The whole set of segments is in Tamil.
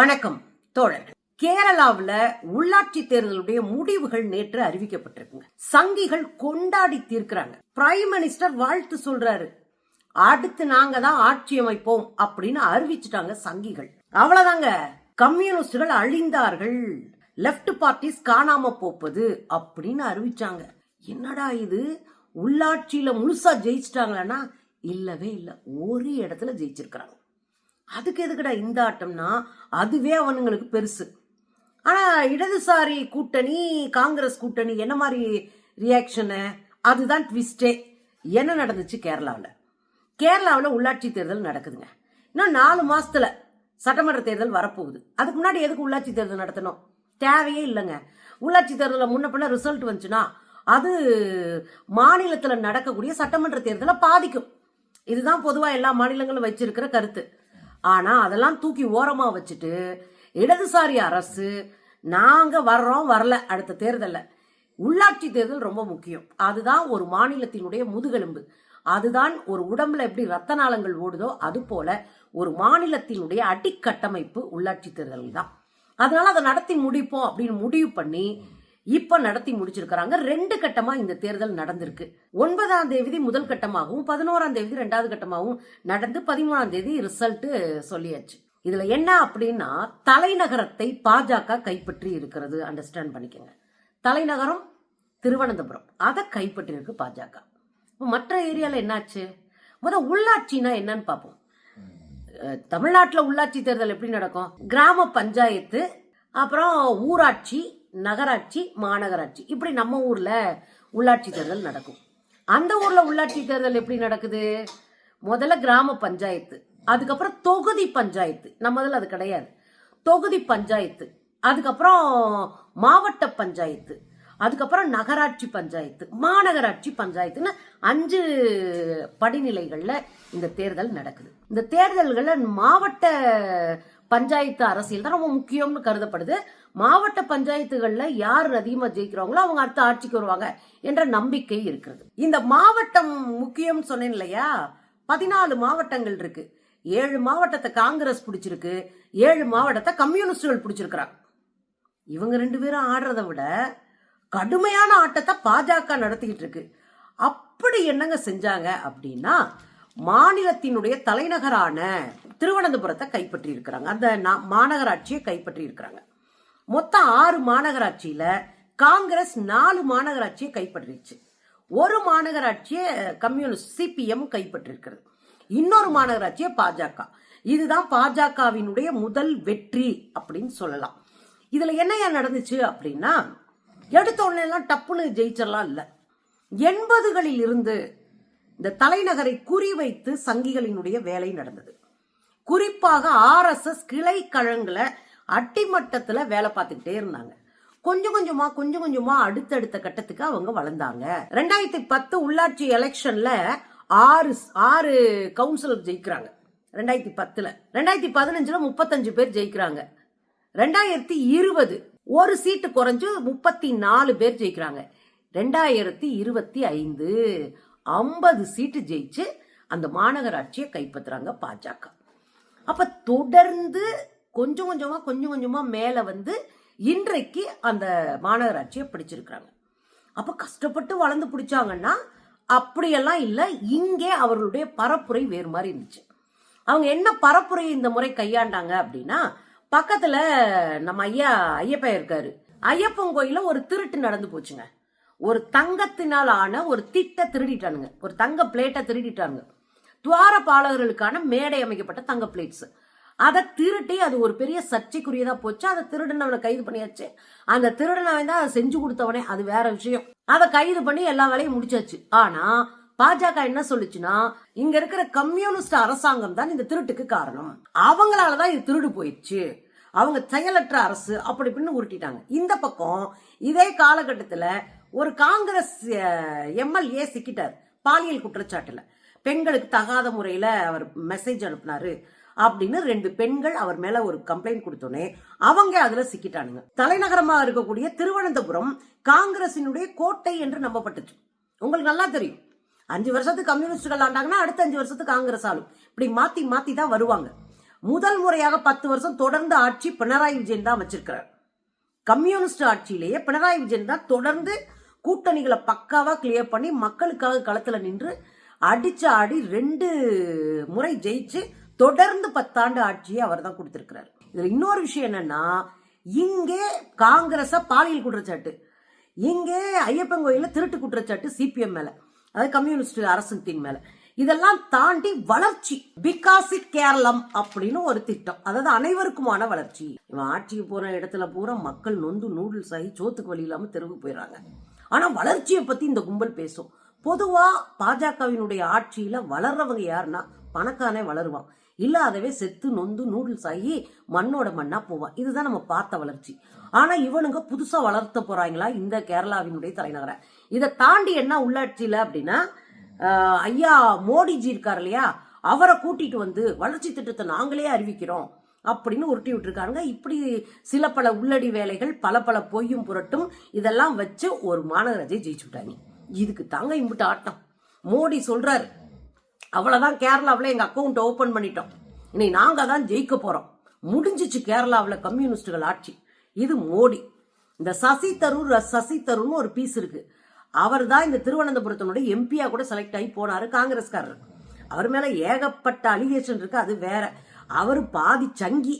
வணக்கம் தோழர்கள். கேரளாவுல உள்ளாட்சி தேர்தலுடைய முடிவுகள் நேற்று அறிவிக்கப்பட்டிருக்குங்க. சங்கிகள் கொண்டாடி தீர்க்கிறாங்க. பிரைம் மினிஸ்டர் வாழ்த்து சொல்றாரு. அடுத்து நாங்க தான் ஆட்சி அமைப்போம் அப்படின்னு அறிவிச்சிட்டாங்க சங்கிகள். அவ்வளவுதாங்க. கம்யூனிஸ்டுகள் அழிந்தார்கள். லெப்ட் பார்ட்டிஸ் காணாம போப்பது அப்படின்னு அறிவிச்சாங்க. என்னடா இது? உள்ளாட்சியில முழுசா ஜெயிச்சிட்டாங்களா இல்லவே இல்ல. ஒரு இடத்துல ஜெயிச்சிருக்கிறாங்க. அதுக்கு எதுக்குடா இந்த ஆட்டம்னா? அதுவே அவனுங்களுக்கு பெருசு. ஆனா இடதுசாரி கூட்டணி காங்கிரஸ் கூட்டணி என்ன மாதிரி ரியாக்ஷனு அதுதான் ட்விஸ்டே என்ன நடந்துச்சு கேரளாவில்? கேரளாவில் உள்ளாட்சி தேர்தல் நடக்குதுங்க. இன்னும் நாலு மாசத்துல சட்டமன்ற தேர்தல் வரப்போகுது. அதுக்கு முன்னாடி எதுக்கு உள்ளாட்சி தேர்தல் நடத்தணும்? தேவையே இல்லைங்க. உள்ளாட்சி தேர்தலில் முன்ன பின்ன ரிசல்ட் வந்துச்சுன்னா அது மாநிலத்தில் நடக்கக்கூடிய சட்டமன்ற தேர்தலை பாதிக்கும். இதுதான் பொதுவாக எல்லா மாநிலங்களும் வச்சிருக்கிற கருத்து. ஆனா அதெல்லாம் தூக்கி ஓரமா வச்சுட்டு இடதுசாரி அரசு நாங்க வர்றோம் வரல அடுத்த தேர்தல்ல. உள்ளாட்சி தேர்தல் ரொம்ப முக்கியம். அதுதான் ஒரு மாநிலத்தினுடைய முதுகெலும்பு. அதுதான் ஒரு உடம்புல எப்படி ரத்த நாளங்கள் ஓடுதோ அது போல ஒரு மாநிலத்தினுடைய அடிக்கட்டமைப்பு உள்ளாட்சி தேர்தல் தான் அதனால அதை நடத்தி முடிப்போம் அப்படின்னு முடிவு பண்ணி இப்ப நடத்தி முடிச்சிருக்கிறாங்க. ரெண்டு கட்டமா இந்த தேர்தல் நடந்திருக்கு. ஒன்பதாம் தேதி முதல் கட்டமாகவும் பதினோராம் தேதி ரெண்டாவது கட்டமாகவும் நடந்து பதிமூணாம் தேதி ரிசல்ட் சொல்லியாச்சு. இதுல என்ன அப்படின்னா தலைநகரத்தை பாஜக கைப்பற்றி இருக்கிறது. அண்டர்ஸ்டாண்ட் பண்ணிக்கோங்க. தலைநகரம் திருவனந்தபுரம். அதை கைப்பற்றி இருக்கு பாஜக மற்ற ஏரியால என்னாச்சு? முத உள்ளாட்சினா என்னன்னு பார்ப்போம். தமிழ்நாட்டில் உள்ளாட்சி தேர்தல் எப்படி நடக்கும்? கிராம பஞ்சாயத்து அப்புறம் ஊராட்சி நகராட்சி மாநகராட்சி. இப்படி நம்ம ஊர்ல உள்ளாட்சி தேர்தல் நடக்கும். அந்த ஊர்ல உள்ளாட்சி தேர்தல் எப்படி நடக்குது? முதல்ல கிராம பஞ்சாயத்து அதுக்கப்புறம் தொகுதி பஞ்சாயத்து. நம்ம இதில் அது கிடையாது. தொகுதி பஞ்சாயத்து அதுக்கப்புறம் மாவட்ட பஞ்சாயத்து அதுக்கப்புறம் நகராட்சி பஞ்சாயத்து மாநகராட்சி பஞ்சாயத்துன்னு அஞ்சு படிநிலைகளில் இந்த தேர்தல் நடக்குது. இந்த தேர்தல்களில் மாவட்ட பஞ்சாயத்து அரசியல் தான் ரொம்ப முக்கியம்னு கருதப்படுது. மாவட்ட பஞ்சாயத்துகள்ல யார் அதிகமா ஜெயிக்கிறாங்களோ அவங்க அடுத்த ஆட்சிக்கு வருவாங்க என்ற நம்பிக்கை இருக்கிறது. இந்த மாவட்டம் முக்கியம் சொன்னேன் இல்லையா? பதினாலு மாவட்டங்கள் இருக்கு. ஏழு மாவட்டத்தை காங்கிரஸ் பிடிச்சிருக்கு. ஏழு மாவட்டத்தை கம்யூனிஸ்டுகள் பிடிச்சிருக்கிறாங்க. இவங்க ரெண்டு பேரும் ஆடுறதை விட கடுமையான ஆட்டத்தை பாஜக நடத்திக்கிட்டு இருக்கு. அப்படி என்னங்க செஞ்சாங்க அப்படின்னா மாநிலத்தினுடைய தலைநகரான திருவனந்தபுரத்தை கைப்பற்றி இருக்கிறாங்க அந்த மாநகராட்சியை கைப்பற்றி இருக்கிறாங்க மொத்தம் ஆறு மாநகராட்சியில காங்கிரஸ் நாலு மாநகராட்சியை கைப்பற்றிச்சு ஒரு மாநகராட்சியை கம்யூனிஸ்ட் சிபிஎம் கைப்பற்றிருக்கிறது. இன்னொரு மாநகராட்சியை பாஜக. இதுதான் பாஜகவினுடைய முதல் வெற்றி அப்படின்னு சொல்லலாம். இதுல என்னையா நடந்துச்சு அப்படின்னா எடுத்த உடனே எல்லாம் டப்புன்னு ஜெயிச்சிடலாம் இல்லை. எண்பதுகளில் இருந்து இந்த தலைநகரை குறிவைத்து சங்கிகளினுடைய வேலை நடந்தது. குறிப்பாக ஆர்எஸ்எஸ் கிளை கழகங்களை அட்டிமட்டத்துல வேலை பார்த்துக்கிட்டே இருந்தாங்க. கொஞ்சம் கொஞ்சமா கொஞ்சம் கொஞ்சமா அடுத்தடுத்த கட்டத்துக்கு அவங்க வளர்ந்தாங்க. ரெண்டாயிரத்தி பத்து உள்ளாட்சி எலெக்ஷன்ல ஆறு ஆறு கவுன்சிலர் ஜெயிக்கிறாங்க. ரெண்டாயிரத்தி பத்துல. ரெண்டாயிரத்தி பதினஞ்சுல முப்பத்தஞ்சு பேர் ஜெயிக்கிறாங்க. ரெண்டாயிரத்தி இருபது ஒரு சீட்டு குறைஞ்சு முப்பத்தி நாலு பேர் ஜெயிக்கிறாங்க. ரெண்டாயிரத்தி இருபத்தி ஐந்து ஐம்பது சீட்டு ஜெயிச்சு அந்த மாநகராட்சியை கைப்பற்றுறாங்க பாஜக அப்ப தொடர்ந்து கொஞ்சம் கொஞ்சமாக கொஞ்சம் கொஞ்சமாக மேலே வந்து இன்றைக்கு அந்த மாநகராட்சியை பிடிச்சிருக்கிறாங்க. அப்போ கஷ்டப்பட்டு வளர்ந்து பிடிச்சாங்கன்னா அப்படியெல்லாம் இல்லை. இங்கே அவர்களுடைய பரப்புரை வேறு மாதிரி இருந்துச்சு. அவங்க என்ன பரப்புரை இந்த முறை கையாண்டாங்க அப்படின்னா பக்கத்தில் நம்ம ஐயா ஐயப்பா இருக்காரு. ஐயப்பன் கோயிலில் ஒரு திருட்டு நடந்து போச்சுங்க. ஒரு தங்கத்தினால் ஆன ஒரு திட்ட திருடிட்டானுங்க. ஒரு தங்க பிளேட்டை திருடிட்டானுங்க. துவார பாலகர்களுக்கான மேடை அமைக்கப்பட்ட தங்க பிளேட்ஸ் அதை திருட்டி அது ஒரு பெரிய சர்ச்சைக்குரியதா போச்சு. அதை திருடனவனை கைது பண்ணியாச்சு. அந்த திருடனவன் தான் அதை செஞ்சு கொடுத்தவனே. அது வேற விஷயம். அதை கைது பண்ணி எல்லா வேலையும் முடிச்சாச்சு. ஆனா பாஜக என்ன சொல்லுச்சுன்னா இங்க இருக்கிற கம்யூனிஸ்ட் அரசாங்கம் தான் இந்த திருட்டுக்கு காரணம். அவங்களாலதான் இது திருடு போயிடுச்சு. அவங்க செயலற்ற அரசு அப்படி இப்படின்னு உருட்டிட்டாங்க. இந்த பக்கம் இதே காலகட்டத்துல ஒரு காங்கிரஸ் எம்எல்ஏ சிக்கிட்டார். பாலியல் குற்றச்சாட்டுல. பெண்களுக்கு தகாத முறையில அவர் மெசேஜ் அனுப்புனாரு. அப்படின்னு ரெண்டு பெண்கள் அவர் மேல ஒரு கம்ப்ளைண்ட் கொடுத்தோன்னே அவங்க அதுல சிக்கிட்டானுங்க. தலைநகரமா இருக்கக்கூடிய திருவனந்தபுரம் காங்கிரசினுடைய கோட்டை என்று நம்பப்பட்டுச்சு. உங்களுக்கு நல்லா தெரியும். அஞ்சு வருஷத்துக்கு கம்யூனிஸ்டுகள் ஆண்டாங்கன்னா அடுத்த அஞ்சு வருஷத்துக்கு காங்கிரஸ் ஆளும். இப்படி மாத்தி மாத்தி தான் வருவாங்க. முதல் முறையாக பத்து வருஷம் தொடர்ந்து ஆட்சி பினராயி விஜயன் தான் வச்சிருக்கிறார். கம்யூனிஸ்ட் ஆட்சியிலேயே பினராயி விஜயன் தான் தொடர்ந்து கூட்டணிகளை பக்காவா கிளியர் பண்ணி மக்களுக்காக களத்துல நின்று அடிச்சு ஆடி ரெண்டு முறை ஜெயிச்சு தொடர்ந்து பத்தாண்டு ஆட்சியை அவர் தான் கொடுத்துருக்கிறார். இதில் இன்னொரு விஷயம் என்னன்னா இங்கே காங்கிரஸை பாலியல் குற்றச்சாட்டு இங்கே ஐயப்பன் கோயிலில் திருட்டு குற்றச்சாட்டு சிபிஎம் மேலே அதாவது கம்யூனிஸ்ட் அரசத்தின் மேலே. இதெல்லாம் தாண்டி வளர்ச்சி. விகாசித் கேரளம் அப்படின்னு ஒரு திட்டம். அதாவது அனைவருக்குமான வளர்ச்சி. இவன் ஆட்சிக்கு போற இடத்துல பூரா மக்கள் நொந்து நூடுல்ஸ் ஆகி சோத்துக்கு வழி இல்லாம தெருவுக்கு போயிடுறாங்க. ஆனா வளர்ச்சியை பத்தி இந்த கும்பல் பேசும். பொதுவா பாஜகவினுடைய ஆட்சியில வளர்றவங்க யாருன்னா பணக்கானே வளருவான். இல்லாதவே செத்து நொந்து நூடுல்ஸ் ஆகி மண்ணோட மண்ணா போவான். இதுதான் நம்ம பார்த்த வளர்ச்சி. ஆனா இவனுங்க புதுசா வளர்த்த போறாங்களா? இந்த கேரளாவினுடைய தலைநகரை. இதை தாண்டி என்ன உள்ளாட்சியில அப்படின்னா ஐயா மோடிஜி இருக்கார் இல்லையா? அவரை கூட்டிட்டு வந்து வளர்ச்சி திட்டத்தை நாங்களே அறிவிக்கிறோம் அப்படின்னு உருட்டி விட்டுருக்காங்க. இப்படி சில பல உள்ளடி வேலைகள் பல பல பொய்யும் புரட்டும் இதெல்லாம் வச்சு ஒரு மாநகராஜை ஜெயிச்சு விட்டாங்க. இதுக்கு தாங்க இம்பிட்டு ஆட்டம். மோடி சொல்றாரு அவ்வளோதான் கேரளாவில் எங்கள் அக்கௌண்ட் ஓப்பன் பண்ணிட்டோம். இனி நாங்கள் தான் ஜெயிக்க போகிறோம் முடிஞ்சிச்சு கேரளாவில் கம்யூனிஸ்டுகள் ஆட்சி. இது மோடி. இந்த சசி தரூர் சசி தரூர்னு ஒரு பீஸ் இருக்கு. அவர் தான் இந்த திருவனந்தபுரத்தினுடைய எம்பியா கூட செலக்ட் ஆகி போனாரு காங்கிரஸ்காரர். அவர் மேல ஏகப்பட்ட அலிகேஷன் இருக்கு அது வேற. அவர் பாதி சங்கி.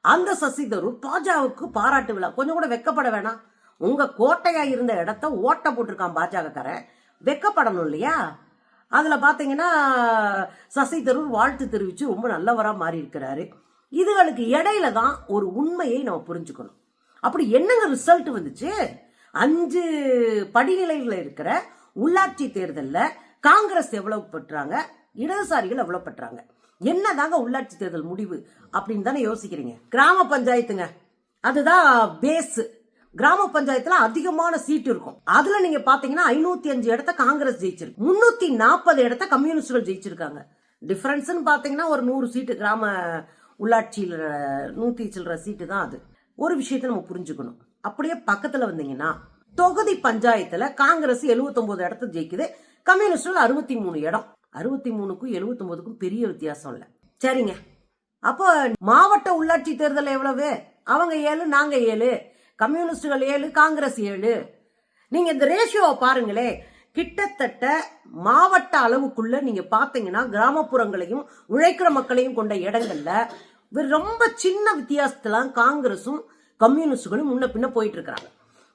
அந்த சசி தரூர் பாஜகவுக்கு பாராட்டு விழா. கொஞ்சம் கூட வெக்கப்பட வேணாம். உங்க கோட்டையா இருந்த இடத்த ஓட்ட போட்டிருக்கான் பாஜகக்காரன். வெக்கப்படணும் இல்லையா? அதில் பார்த்தீங்கன்னா சசி தரூர் வாழ்த்து தெரிவித்து ரொம்ப நல்லவராக மாறி இருக்கிறாரு இதுகளுக்கு இடையில தான் ஒரு உண்மையை நம்ம புரிஞ்சுக்கணும். அப்படி என்னங்க ரிசல்ட் வந்துச்சு? அஞ்சு படிநிலைகளில் இருக்கிற உள்ளாட்சி தேர்தலில் காங்கிரஸ் எவ்வளவு பெற்றாங்க? இடதுசாரிகள் எவ்வளவு பெற்றாங்க? என்னதாங்க உள்ளாட்சி தேர்தல் முடிவு? அப்படின்னு தானே யோசிக்கிறீங்க. கிராம பஞ்சாயத்துங்க. அதுதான் பேஸு கிராம பஞ்சாயத்துல அதிகமான சீட் இருக்கும். அதுல நீங்க பாத்தீங்கன்னா ஐநூத்தி அஞ்சு இடத்த காங்கிரஸ் ஜெயிச்சிருக்கு. முன்னூத்தி நாற்பது இடத்த கம்யூனிஸ்டுகள் ஜெயிச்சிருக்காங்க. டிஃபரன்ஸ்னு பாத்தீங்கன்னா ஒரு நூறு சீட்டு கிராம உள்ளாட்சியில் நூத்தி சில்லற சீட்டு தான் அது. ஒரு விஷயத்த நம்ம புரிஞ்சுக்கணும். அப்படியே பக்கத்துல வந்தீங்கன்னா தொகுதி பஞ்சாயத்துல காங்கிரஸ் 79 இடத்த ஜெயிக்குது. கம்யூனிஸ்டுகள் அறுபத்தி மூணு இடம். அறுபத்தி மூணுக்கும் எழுபத்தொன்பதுக்கும் பெரிய வித்தியாசம் இல்லை. சரிங்க. அப்போ மாவட்ட உள்ளாட்சி தேர்தல் எவ்வளவு? அவங்க ஏழு நாங்க ஏழு. கம்யூனிஸ்டுகள் ஏழு காங்கிரஸ் ஏழு. நீங்க இந்த ரேஷியோவை பாருங்களே கிட்டத்தட்ட மாவட்ட அளவுக்குள்ள நீங்க பாத்தீங்கன்னா கிராமப்புறங்களையும் உழைக்கிற மக்களையும் கொண்ட இடங்கள்ல ரொம்ப சின்ன வித்தியாசத்துல காங்கிரஸும் கம்யூனிஸ்டுகளும் முன்ன பின்ன போயிட்டு இருக்கிறாங்க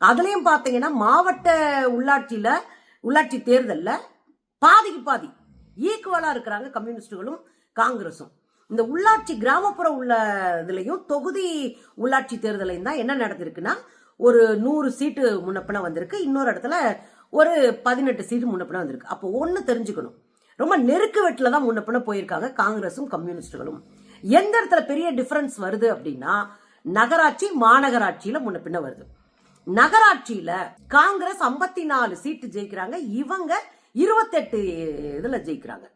அதுலயும் பாத்தீங்கன்னா மாவட்ட உள்ளாட்சியில உள்ளாட்சி தேர்தல்ல பாதிக்கு பாதி ஈக்குவலா இருக்கிறாங்க கம்யூனிஸ்டுகளும் காங்கிரஸும் இந்த உள்ளாட்சி கிராமப்புற உள்ள இதுலையும் தொகுதி உள்ளாட்சி தேர்தலையும் தான் என்ன நடந்திருக்குன்னா ஒரு நூறு சீட்டு முன்னப்பின வந்திருக்கு. இன்னொரு இடத்துல ஒரு பதினெட்டு சீட்டு முன்னப்பின வந்திருக்கு. அப்போ ஒன்று தெரிஞ்சுக்கணும். ரொம்ப நெருக்கு வெட்டில் தான் முன்னப்பின போயிருக்காங்க காங்கிரஸும் கம்யூனிஸ்டுகளும். எந்த இடத்துல பெரிய டிஃபரன்ஸ் வருது அப்படின்னா நகராட்சி மாநகராட்சியில முன்ன வருது. நகராட்சியில காங்கிரஸ் 54 நாலு சீட்டு ஜெயிக்கிறாங்க. இவங்க இருபத்தெட்டு இதுல ஜெயிக்கிறாங்க.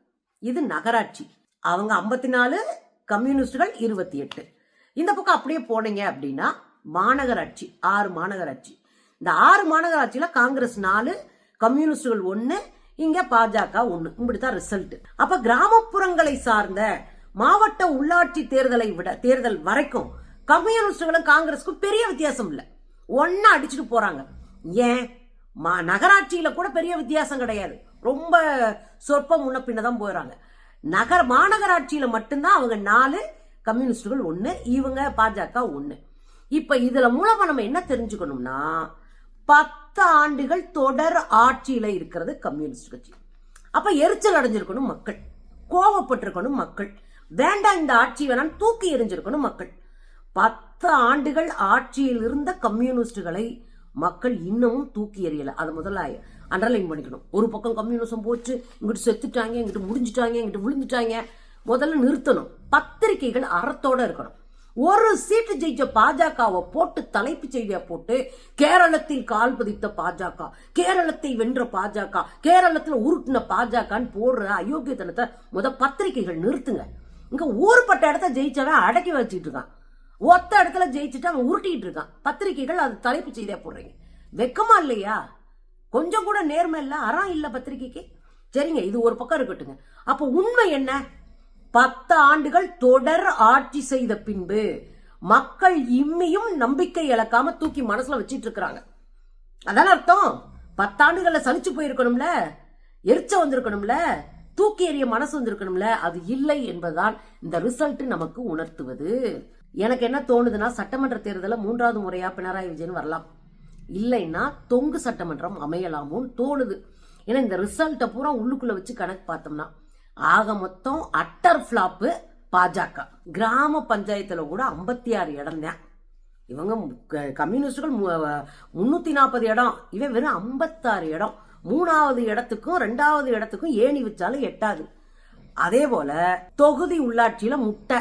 இது நகராட்சி. அவங்க 54 நாலு கம்யூனிஸ்டுகள் இருபத்தி எட்டு இந்த பக்கம் அப்படியே போனீங்க அப்படின்னா மாநகராட்சி ஆறு மாநகராட்சி இந்த ஆறு மாநகராட்சியில காங்கிரஸ் நாலு கம்யூனிஸ்டுகள் ஒன்று இங்க பாஜக ஒன்று இப்படித்தான் ரிசல்ட் அப்ப கிராமப்புறங்களை சார்ந்த மாவட்ட உள்ளாட்சி தேர்தலை விட தேர்தல் வரைக்கும் கம்யூனிஸ்டுகளும் காங்கிரஸுக்கும் பெரிய வித்தியாசம் இல்லை. ஒன்னா அடிச்சுட்டு போறாங்க. ஏன்? மா- நகராட்சியில கூட பெரிய வித்தியாசம் கிடையாது. ரொம்ப சொற்ப முன்ன பின்னதான் தான் நகர மாநகராட்சியில் மட்டும்தான் அவங்க நாலு கம்யூனிஸ்டுகள் ஒன்று இவங்க பாஜக ஒன்று இப்போ இதில் மூலமாக நம்ம என்ன தெரிஞ்சுக்கணும்னா பத்து ஆண்டுகள் தொடர் ஆட்சியில் இருக்கிறது கம்யூனிஸ்ட் கட்சி. அப்போ எரிச்சல் அடைஞ்சிருக்கணும் மக்கள். கோவப்பட்டிருக்கணும் மக்கள். வேண்டாம் இந்த ஆட்சி வேணாம் தூக்கி எறிஞ்சிருக்கணும் மக்கள். பத்து ஆண்டுகள் ஆட்சியில் இருந்த கம்யூனிஸ்டுகளை மக்கள் இன்னமும் தூக்கி எறியலை. அது முதலாய அண்டர்லைன் பண்ணிக்கணும். ஒரு பக்கம் கம்யூனிசம் போச்சு இங்கிட்டு செத்துட்டாங்க இங்கிட்டு முடிஞ்சிட்டாங்க இங்கிட்டு விழுந்துட்டாங்க. முதல்ல நிறுத்தணும். பத்திரிகைகள் அறத்தோட இருக்கணும். ஒரு சீட்டு ஜெயிச்ச பாஜகவை போட்டு தலைப்பு செய்தியா போட்டு கேரளத்தில் கால் பதித்த பாஜக கேரளத்தை வென்ற பாஜக கேரளத்தில் உருட்டின பாஜகன்னு போடுற அயோக்கியத்தனத்தை முத பத்திரிகைகள் நிறுத்துங்க. இங்க ஊர்பட்ட இடத்த ஜெயிச்சவன் அடக்கி வச்சுட்டு இருக்கான். ஒத்த இடத்துல ஜெயிச்சுட்டு அவன் உருட்டிட்டு இருக்கான். பத்திரிகைகள் அது தலைப்பு செய்தியா போடுறீங்க. வெக்கமா இல்லையா? கொஞ்சம் கூட நேர்மை இல்லை அறம் இல்லை பத்திரிகைக்கு. சரிங்க இது ஒரு பக்கம் இருக்கட்டுங்க. அப்போ உண்மை என்ன? பத்து ஆண்டுகள் தொடர் ஆட்சி செய்த பின்பு மக்கள் இம்மியும் நம்பிக்கை இழக்காம தூக்கி மனசுல வச்சிட்டு இருக்கிறாங்க. அதான அர்த்தம்? பத்தாண்டுகள்ல சலிச்சு போயிருக்கணும்ல? எரிச்ச வந்திருக்கணும்ல? தூக்கி எறிய மனசு வந்திருக்கணும்ல? அது இல்லை என்பதுதான் இந்த ரிசல்ட் நமக்கு உணர்த்துவது. எனக்கு என்ன தோணுதுன்னா சட்டமன்ற தேர்தலில் மூன்றாவது முறையா பினராயி விஜயன் வரலாம். இல்லைன்னா தொங்கு சட்டமன்றம் அமையலாமோன்னு தோணுது. ஏன்னா இந்த ரிசல்ட்டை பூரா உள்ளுக்குள்ள வச்சு கணக்கு பார்த்தோம்னா ஆக மொத்தம் அட்டர் ஃபிளாப்பு பாஜக. கிராம பஞ்சாயத்தில் கூட ஐம்பத்தி ஆறு இடம் தான். இவங்க க- கம்யூனிஸ்டுகள் முன்னூத்தி நாற்பது இடம். இவன் வெறும் ஐம்பத்தாறு இடம். மூணாவது இடத்துக்கும் ரெண்டாவது இடத்துக்கும் ஏணி வச்சாலும் எட்டாது. அதே போல தொகுதி உள்ளாட்சியில முட்டை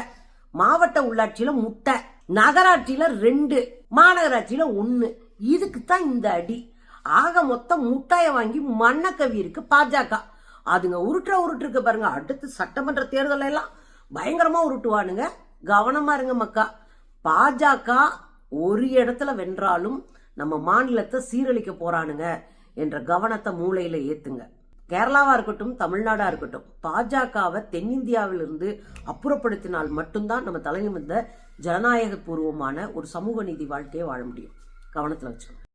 மாவட்ட உள்ளாட்சியில முட்டை நகராட்சியில ரெண்டு மாநகராட்சியில ஒன்னு இதுக்கு தான் இந்த அடி. ஆக மொத்தம் முட்டாயை வாங்கி மண்ணக்கவி பாஜக. அதுங்க உருட்டுற உருட்டுருக்கு பாருங்க. அடுத்து சட்டமன்ற தேர்தல் எல்லாம் பயங்கரமா உருட்டுவானுங்க. கவனமா இருங்க மக்கா. பாஜக ஒரு இடத்துல வென்றாலும் நம்ம மாநிலத்தை சீரழிக்க போறானுங்க என்ற கவனத்தை மூளையில ஏத்துங்க. கேரளாவா இருக்கட்டும் தமிழ்நாடா இருக்கட்டும் பாஜகவை தென்னிந்தியாவிலிருந்து அப்புறப்படுத்தினால் மட்டும்தான் நம்ம தலைநிமிர்ந்த ஜனநாயக பூர்வமான ஒரு சமூக நீதி வாழ்க்கையை வாழ முடியும். கவனத்தில் வச்சுக்கணும்.